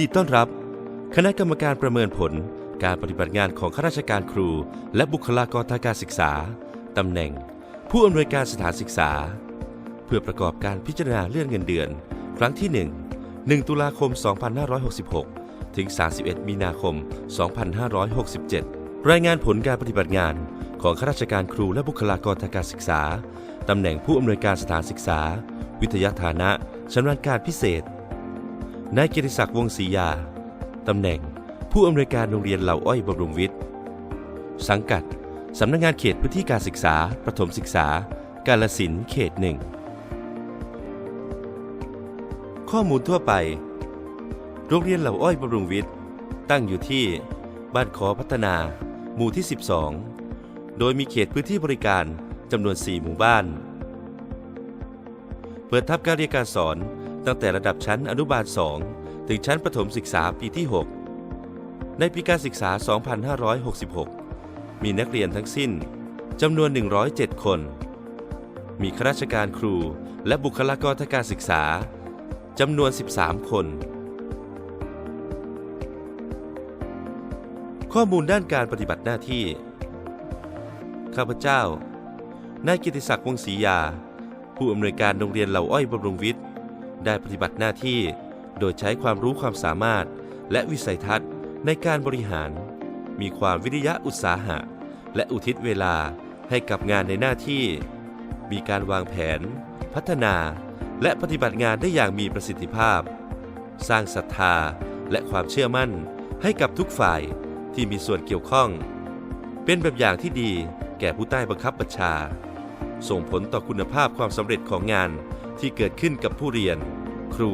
ดีต้อนรับ คณะกรรมการประเมินผล การปฏิบัติงานของข้าราชการครู และบุคลากรทางการศึกษาตำแหน่ง ผู้อำนวยการสถานศึกษา เพื่อประกอบการพิจารณาเลื่อนเงินเดือน ครั้งที่ 1 1 ตุลาคม 2566 ถึง 31 มีนาคม 2567 รายงานผลการปฏิบัติงานของข้าราชการครูและบุคลากรทางการศึกษา ตำแหน่งผู้อำนวยการสถานศึกษา วิทยาฐานะชำนาญการพิเศษ นายเกียรติศักดิ์วงศรียา ตำแหน่งผู้อำนวยการโรงเรียนเหล่าอ้อยบำรุงวิทย์ สังกัด สำนักงานเขตพื้นที่การศึกษา ประถมศึกษา กาลสินเขตหนึ่ง ข้อมูลทั่วไป โรงเรียนเหล่าอ้อยบำรุงวิทย์ ตั้งอยู่ที่บ้านขอพัฒนา หมู่ที่ 12 โดยมีเขตพื้นที่บริการจำนวน 4 หมู่บ้าน เปิดทับการเรียนการสอน ตั้งแต่ระดับชั้นอนุบาล 2 ถึงชั้นประถมศึกษาปีที่ 6 ในปีการศึกษา 2566 มีนักเรียนทั้งสิ้นจำนวน 107 คน มีข้าราชการครูและบุคลากรทางการศึกษาจำนวน 13 คน ข้อมูลด้านการปฏิบัติหน้าที่ ข้าพเจ้า นายกิติศักดิ์วงศรียา ผู้อำนวยการโรงเรียนเหล่าอ้อยบำรุงวิทย์ ได้ปฏิบัติหน้าที่ โดยใช้ความรู้ความสามารถ และวิสัยทัศน์ในการบริหาร มีความวิริยะอุตสาหะ และอุทิศเวลาให้กับงานในหน้าที่ มีการวางแผน พัฒนา และปฏิบัติงานได้อย่างมีประสิทธิภาพ สร้างศรัทธาและความเชื่อมั่นให้กับทุกฝ่ายที่มีส่วนเกี่ยวข้อง เป็นแบบอย่างที่ดีแก่ผู้ใต้บังคับบัญชา ส่งผลต่อคุณภาพความสำเร็จของงานที่เกิดขึ้นกับผู้เรียน ครู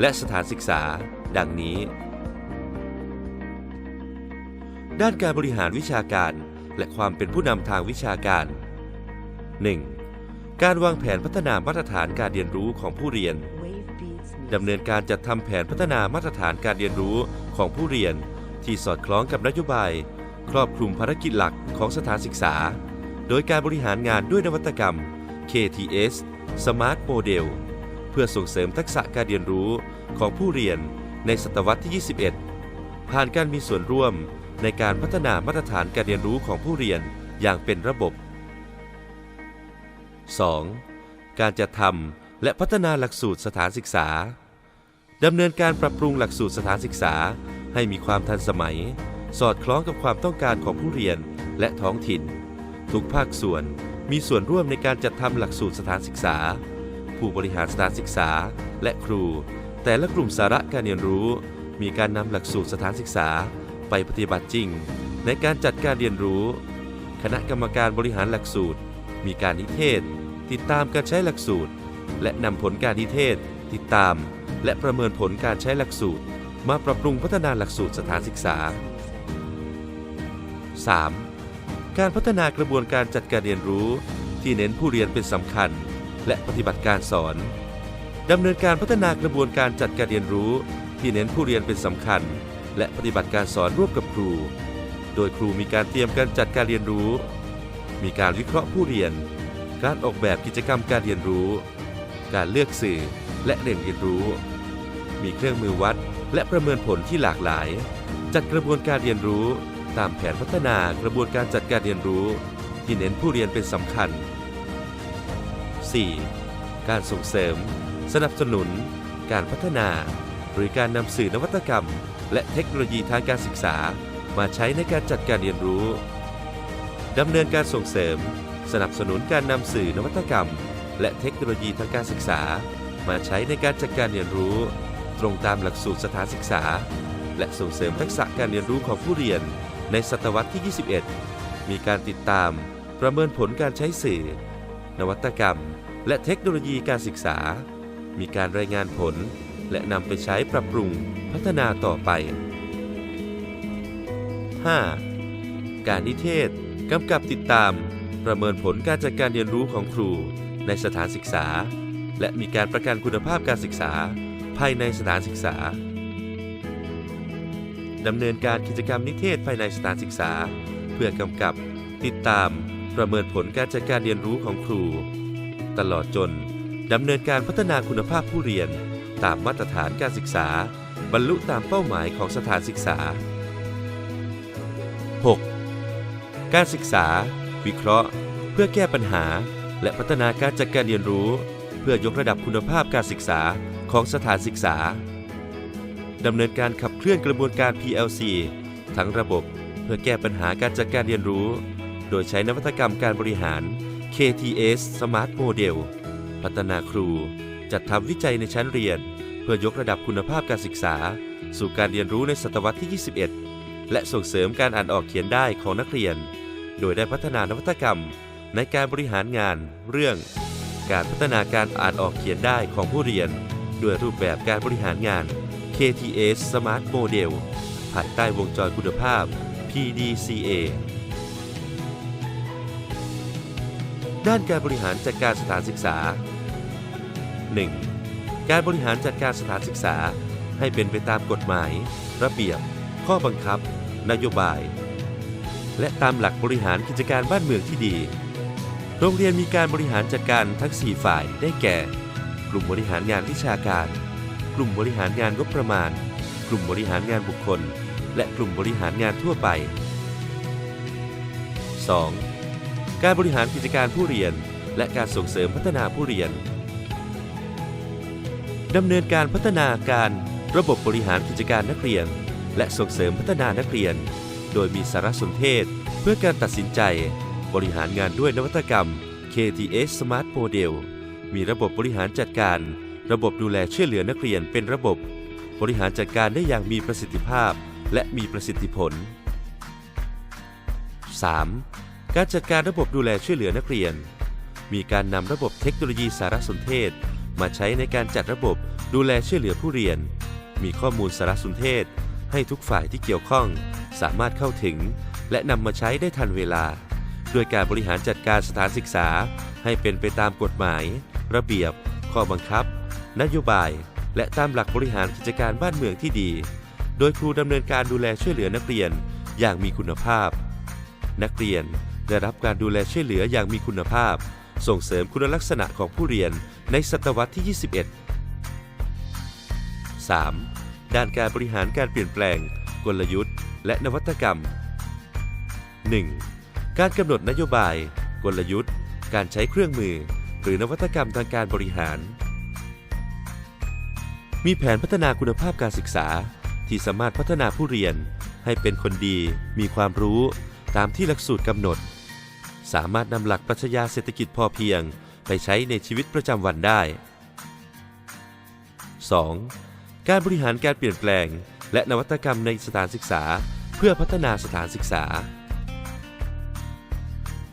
และสถานศึกษา ดังนี้ ด้านการบริหารวิชาการ และความเป็นผู้นำทางวิชาการ 1. การวางแผนพัฒนามาตรฐานการเรียนรู้ของผู้เรียนดำเนินการจัดทำแผนพัฒนามาตรฐานการเรียนรู้ของผู้เรียน ที่สอดคล้องกับนโยบาย ครอบคลุมภารกิจหลักของสถานศึกษา โดยการบริหารงานด้วยนวัตกรรม KTS Smart Model พื่อส่งเสริมทักษะการเรียนรู้ของผู้เรียนในศตวรรษที่ 21 ผ่านการมีส่วนร่วมในการพัฒนามาตรฐานการเรียนรู้ของผู้เรียนอย่างเป็นระบบ 2. การจัดทำและพัฒนาหลักสูตรสถานศึกษา ดำเนินการปรับปรุงหลักสูตรสถานศึกษาให้มีความทันสมัย สอดคล้องกับความต้องการของผู้เรียนและท้องถิ่น ทุกภาคส่วนมีส่วนร่วมในการจัดทำหลักสูตรสถานศึกษา ผู้บริหารสถานศึกษา และครู แต่ละกลุ่มสาระการเรียนรู้ มีการนำหลักสูตรสถานศึกษาไปปฏิบัติจริง ในการจัดการเรียนรู้ คณะกรรมการบริหารหลักสูตร มีการนิเทศ ติดตามการใช้หลักสูตร และนำผลการนิเทศ ติดตาม และประเมินผลการใช้หลักสูตร มาปรับปรุงพัฒนาหลักสูตรสถานศึกษา 3. การพัฒนากระบวนการจัดการเรียนรู้ ที่เน้นผู้เรียนเป็นสำคัญ และปฏิบัติการสอนดำเนินการพัฒนากระบวนการจัดการเรียนรู้ ที่เน้นผู้เรียนเป็นสำคัญ และปฏิบัติการสอนร่วมกับครู โดยครูมีการเตรียมการจัดการเรียนรู้ มีการวิเคราะห์ผู้เรียน การออกแบบกิจกรรมการเรียนรู้ การเลือกสื่อและเรียนเรียนรู้ มีเครื่องมือวัดและประเมินผลที่หลากหลาย จัดกระบวนการเรียนรู้ ตามแผนพัฒนากระบวนการจัดการเรียนรู้ ที่เน้นผู้เรียนเป็นสำคัญ 4. การส่งเสริม สนับสนุน การพัฒนา หรือการนำสื่อนวัตกรรม และเทคโนโลยีทางการศึกษา มาใช้ในการจัดการเรียนรู้ดำเนินการส่งเสริม สนับสนุนการนำสื่อนวัตกรรม และเทคโนโลยีทางการศึกษา มาใช้ในการจัดการเรียนรู้ ตรงตามหลักสูตรสถานศึกษา และส่งเสริมทักษะการเรียนรู้ของผู้เรียน ในศตวรรษที่ 21 มีการติดตาม ประเมินผลการใช้สื่อ นวัตกรรม และเทคโนโลยีการศึกษา มีการรายงานผล และนำไปใช้ปรับปรุงพัฒนาต่อไป 5. การนิเทศกำกับติดตาม ประเมินผลการจัดการเรียนรู้ของครู ในสถานศึกษา และมีการประกันคุณภาพการศึกษา ภายในสถานศึกษาดำเนินการกิจกรรมนิเทศภายในสถานศึกษา เพื่อกำกับ ติดตาม ประเมินผลการจัดการเรียนรู้ของครู ตลอดจนดำเนินการพัฒนาคุณภาพผู้เรียน ตามมาตรฐานการศึกษา บรรลุตามเป้าหมายของสถานศึกษา 6. การศึกษา วิเคราะห์ เพื่อแก้ปัญหา และพัฒนาการจัดการเรียนรู้ เพื่อยกระดับคุณภาพการศึกษาของสถานศึกษาดำเนินการขับเคลื่อนกระบวนการ PLC ทั้งระบบเพื่อแก้ปัญหาการจัดการเรียนรู้ โดยใช้นวัตกรรมการบริหาร KTS Smart Model พัฒนาครู จัดทำวิจัยในชั้นเรียน เพื่อยกระดับคุณภาพการศึกษา สู่การเรียนรู้ในศตวรรษที่ 21 และส่งเสริมการอ่านออกเขียนได้ของนักเรียน โดยได้พัฒนานวัตกรรม ในการบริหารงานเรื่อง การพัฒนาการอ่านออกเขียนได้ของผู้เรียน ด้วยรูปแบบการบริหารงาน KTS Smart Model ภายใต้วงจรคุณภาพ PDCA ด้านการบริหารจัดการสถานศึกษา 1. การบริหารจัดการสถานศึกษา ให้เป็นไปตามกฎหมาย ระเบียบ ข้อบังคับ นโยบาย และตามหลักบริหารกิจการบ้านเมืองที่ดี โรงเรียนมีการบริหารจัดการทั้ง 4 ฝ่ายได้แก่ กลุ่มบริหารงานวิชาการ กลุ่มบริหารงานงบประมาณ กลุ่มบริหารงานบุคคล และกลุ่มบริหารงานทั่วไป 2. การบริหารกิจการผู้เรียน และการส่งเสริมพัฒนาผู้เรียนดำเนินการพัฒนาการระบบบริหารกิจการนักเรียน และส่งเสริมพัฒนานักเรียน โดยมีสารสนเทศ เพื่อการตัดสินใจ บริหารงานด้วยนวัตกรรม KTS Smart Model มีระบบบริหารจัดการ ระบบดูแลช่วยเหลือนักเรียนเป็นระบบ บริหารจัดการได้อย่างมีประสิทธิภาพ และมีประสิทธิผล 3. การจัดการระบบดูแลช่วยเหลือนักเรียน มีการนำระบบเทคโนโลยีสารสนเทศ มาใช้ในการจัดระบบดูแลช่วยเหลือผู้เรียน มีข้อมูลสารสนเทศ ให้ทุกฝ่ายที่เกี่ยวข้อง สามารถเข้าถึง และนำมาใช้ได้ทันเวลา โดยการบริหารจัดการสถานศึกษา ให้เป็นไปตามกฎหมาย ระเบียบ ข้อบังคับ นโยบาย และตามหลักบริหารกิจการบ้านเมืองที่ดี โดยครูดำเนินการดูแลช่วยเหลือนักเรียนอย่างมีคุณภาพ นักเรียน ได้รับการดูแลช่วยเหลืออย่างมีคุณภาพ ส่งเสริมคุณลักษณะของผู้เรียนในศตวรรษที่ 21 3. ด้านการบริหารการเปลี่ยนแปลง กลยุทธ์ และนวัตกรรม 1. การกำหนดนโยบาย กลยุทธ์ การใช้เครื่องมือ หรือนวัตกรรมทางการบริหาร มีแผนพัฒนาคุณภาพการศึกษา ที่สามารถพัฒนาผู้เรียน ให้เป็นคนดี มีความรู้ ตามที่หลักสูตรกำหนด สามารถนำหลักปรัชญาเศรษฐกิจพอเพียง ไปใช้ในชีวิตประจำวันได้ 2. การบริหารการเปลี่ยนแปลง และนวัตกรรมในสถานศึกษา เพื่อพัฒนาสถานศึกษา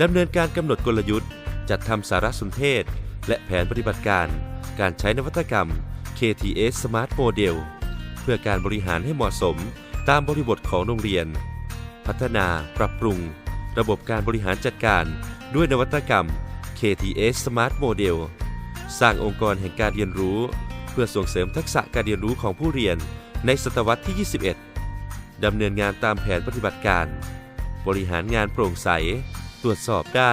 ดำเนินการกำหนดกลยุทธ์ จัดทำสารสนเทศ และแผนปฏิบัติการ การใช้นวัตกรรม KTS Smart Model เพื่อการบริหารให้เหมาะสมตามบริบทของโรงเรียน พัฒนา ปรับปรุง ระบบการบริหารจัดการ ด้วยนวัตกรรม KTS Smart Model สร้างองค์กรแห่งการเรียนรู้ เพื่อส่งเสริมทักษะการเรียนรู้ของผู้เรียนในศตวรรษที่ 21 ดำเนินงานตามแผนปฏิบัติการ บริหารงานโปร่งใส ตรวจสอบได้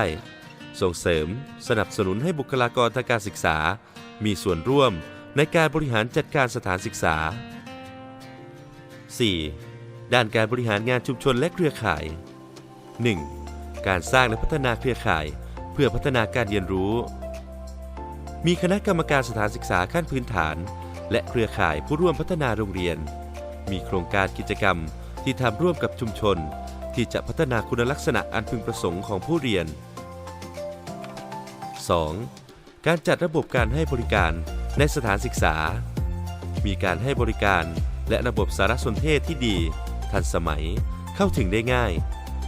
ส่งเสริม สนับสนุนให้บุคลากรทางการศึกษา มีส่วนร่วมในการบริหารจัดการสถานศึกษา 4. ด้านการบริหารงานชุมชนและเครือข่าย 1. การสร้างและพัฒนาเครือข่าย เพื่อพัฒนาการเรียนรู้ มีคณะกรรมการสถานศึกษาขั้นพื้นฐาน และเครือข่ายผู้ร่วมพัฒนาโรงเรียน มีโครงการกิจกรรมที่ทำร่วมกับชุมชน ที่จะพัฒนาคุณลักษณะอันพึงประสงค์ของผู้เรียน 2. การจัดระบบการให้บริการในสถานศึกษา มีการให้บริการและระบบสารสนเทศที่ดี ทันสมัยเข้าถึงได้ง่าย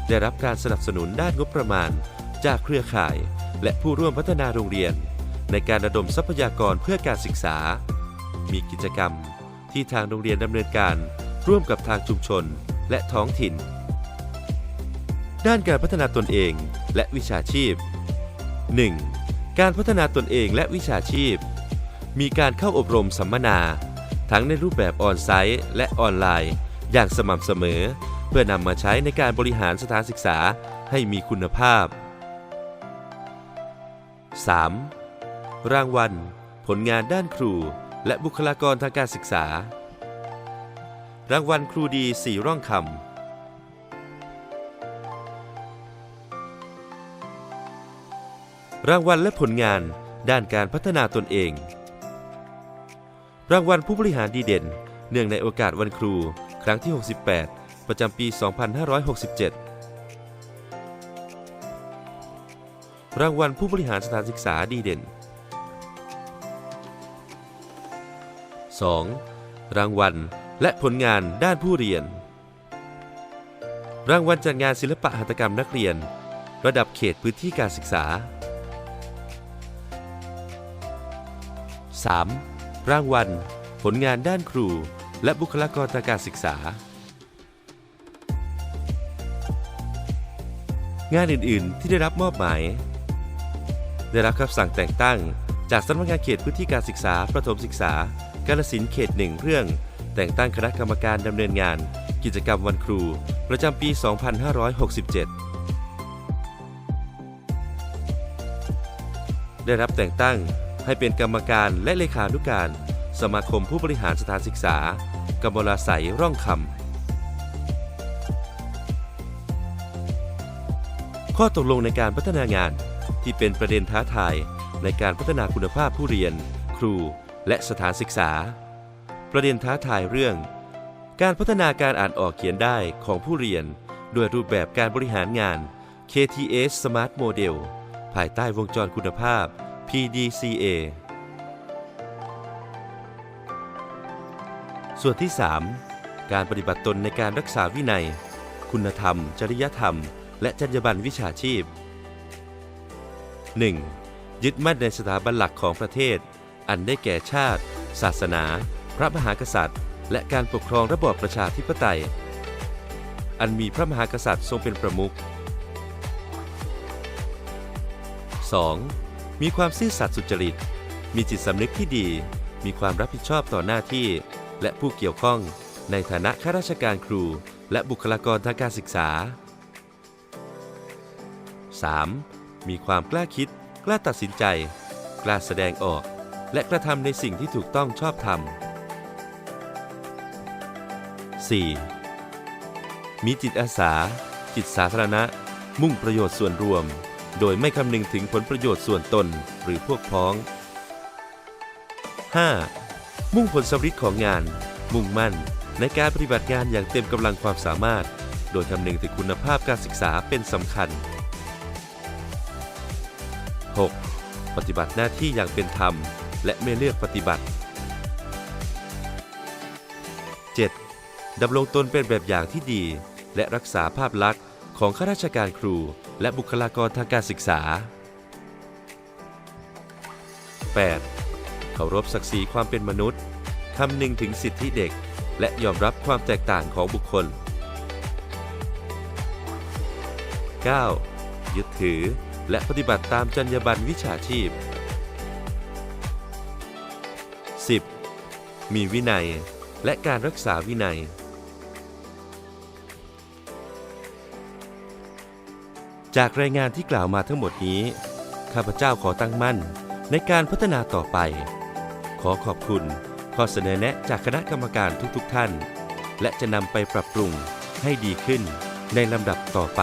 ได้รับการสนับสนุนด้านงบประมาณ จากเครือข่าย และผู้ร่วมพัฒนาโรงเรียน ในการระดมทรัพยากรเพื่อการศึกษา มีกิจกรรมที่ทางโรงเรียนดำเนินการร่วมกับทางชุมชนและท้องถิ่น ด้านการพัฒนาตนเองและวิชาชีพ 1. การพัฒนาตนเองและวิชาชีพ มีการเข้าอบรมสัมมนา ทั้งในรูปแบบออนไซต์และออนไลน์ อย่างสม่ำเสมอ เพื่อนำมาใช้ในการบริหารสถานศึกษาให้มีคุณภาพ 3. รางวัล ผลงานด้านครู และบุคลากรทางการศึกษา รางวัลครูดีสี่ร่องคำรางวัลและผลงานด้านการพัฒนาตนเอง รางวัลผู้บริหารดีเด่น เนื่องในโอกาสวันครู ครั้งที่ 68 ประจำปี 2567 รางวัลผู้บริหารสถานศึกษาดีเด่น 2. รางวัลและผลงานด้านผู้เรียน รางวัลจัดงานศิลปะหัตถกรรมนักเรียน ระดับเขตพื้นที่การศึกษา 3. รางวัล ผลงานด้านครู และบุคลากรทางการศึกษา งานอื่นๆ ที่ได้รับมอบหมาย ได้รับคำสั่งแต่งตั้ง จากสำนักงานเขตพื้นที่การศึกษา ประถมศึกษา กาลสินเขตหนึ่งเรื่อง แต่งตั้งคณะกรรมการดำเนินงาน กิจกรรมวันครู ประจำปี 2567 ได้รับแต่งตั้งให้เป็นกรรมการและเลขานุการ สมาคมผู้บริหารสถานศึกษากำมลาใสยร่องคำ ข้อตกลงในการพัฒนางาน ที่เป็นประเด็นท้าทายในการพัฒนาคุณภาพผู้เรียน ครู และสถานศึกษา ประเด็นท้าทายเรื่อง การพัฒนาการอ่านออกเขียนได้ของผู้เรียน ด้วยรูปแบบการบริหารงาน KTS Smart Model ภายใต้วงจรคุณภาพ PDCA ส่วนที่ 3 การปฏิบัติตนในการรักษาวินัย คุณธรรม จริยธรรม และจรรยาบรรณวิชาชีพ 1. ยึดมั่นในสถาบันหลักของประเทศ อันได้แก่ชาติ ศาสนา พระมหากษัตริย์ และการปกครองระบอบประชาธิปไตย อันมีพระมหากษัตริย์ทรงเป็นประมุข 2. มีความซื่อสัตย์สุจริต มีจิตสำนึกที่ดี มีความรับผิดชอบต่อหน้าที่ และผู้เกี่ยวข้อง ในฐานะข้าราชการครู และบุคลากรทางการศึกษา 3. มีความกล้าคิด กล้าตัดสินใจ กล้าแสดงออก และกระทำในสิ่งที่ถูกต้องชอบธรรม 4. มีจิตอาสา จิตสาธารณะ มุ่งประโยชน์ส่วนรวม โดยไม่คำนึงถึงผลประโยชน์ส่วนตนหรือพวกพ้อง 5. มุ่งผลสำเร็จของงาน มุ่งมั่น ในการปฏิบัติงานอย่างเต็มกำลังความสามารถ โดยคำนึงถึงคุณภาพการศึกษาเป็นสำคัญ 6. ปฏิบัติหน้าที่อย่างเป็นธรรม และไม่เลือกปฏิบัติ 7. ดำรงตนเป็นแบบอย่างที่ดี และรักษาภาพลักษณ์ของข้าราชการครู และบุคลากรทางการศึกษา 8. เคารพศักดิ์ศรีความเป็นมนุษย์ คำนึงถึงสิทธิเด็ก และยอมรับความแตกต่างของบุคคล 9. ยึดถือ และปฏิบัติตามจรรยาบรรณวิชาชีพ 10. มีวินัย และการรักษาวินัย จากรายงานที่กล่าวมาทั้งหมดนี้ ข้าพเจ้าขอตั้งมั่นในการพัฒนาต่อไป ขอขอบคุณข้อเสนอแนะจากคณะกรรมการทุกๆทท่าน และจะนำไปปรับปรุงให้ดีขึ้นในลำดับต่อไป